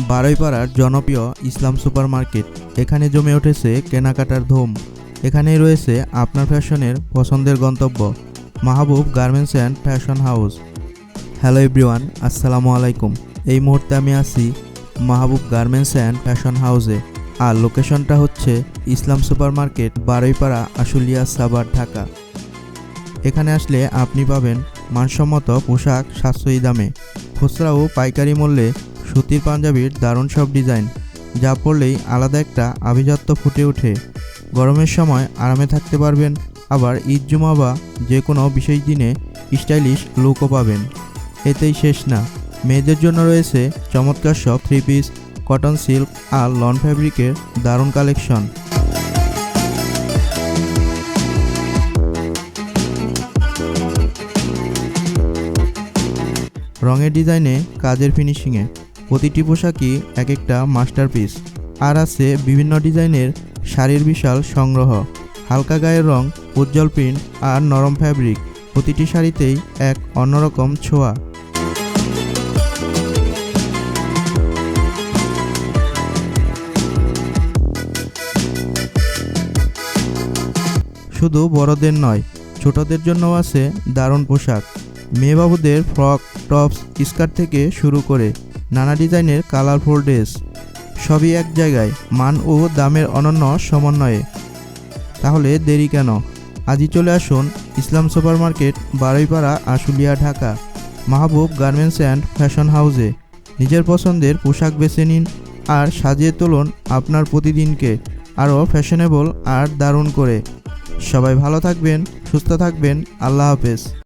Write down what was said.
বারৈপাড়ার জনপ্রিয় ইসলাম super market এখানে জমে উঠেছে কেনাকাটার ধুম। এখানেই রয়েছে আপনার ফ্যাশনের পছন্দের গন্তব্য। Mahbub garments and fashion house. Hello everyone, আসসালামু আলাইকুম। এই মুহূর্তে আমি আছি মাহবুব গার্মেন্টস অ্যান্ড ফ্যাশন হাউসে। আর লোকেশনটা হচ্ছে ইসলাম সুপার মার্কেট বারৈপাড়া, আশুলিয়া সাবার ঢাকা। এখানে আসলে আপনি পাবেন মানসম্মত পোশাক, সাশ্রয়ী দামে। খুচরা ও পাইকারি মূল্যে সুতির পাঞ্জাবির দারুণ সব ডিজাইন, যা পরলেই আলাদা একটা আভিজাত্য ফুটে ওঠে। গরমের সময় আরামে থাকতে পারবেন, আবার ঈদ জুমা বা যে কোনো বিশেষ দিনে স্টাইলিশ লুকও পাবেন। এতেই শেষ না। মেয়েদের জন্য রয়েছে চমৎকার সব থ্রি পিস কটন সিল্ক আর লন ফ্যাব্রিকের দারুণ কালেকশন। রঙের ডিজাইনে কাজের ফিনিশিংয়ে প্রতিটি পোশাকই এক একটা মাস্টারপিস। আর আছে বিভিন্ন ডিজাইনের শাড়ির বিশাল সংগ্রহ। হালকা গায়ের রং, উজ্জ্বল প্রিন্ট আর নরম ফ্যাব্রিক। প্রতিটি শাড়িতেই এক অন্যরকম ছোঁয়া। শুধু বড়দের নয়, ছোটদের জন্য আছে দারুণ পোশাক। মেয়েবাবুদের ফ্রক, টপস, স্কার্ট থেকে শুরু করে নানা ডিজাইনের কালারফুল ড্রেস সবই এক জায়গায়, মান ও দামের অনন্য সমন্বয়ে। তাহলে দেরি কেন? আজই চলে আসুন Islam super market Baraipara Ashulia, Dhaka. Mahbub garments and fashion হাউসে। নিজের পছন্দের পোশাক বেছে নিন আর সাজিয়ে তুলুন আপনার প্রতিদিনকে আরও ফ্যাশনেবল আর দারুণ করে। সবাই ভালো থাকবেন, সুস্থ থাকবেন, আল্লাহ হাফেজ।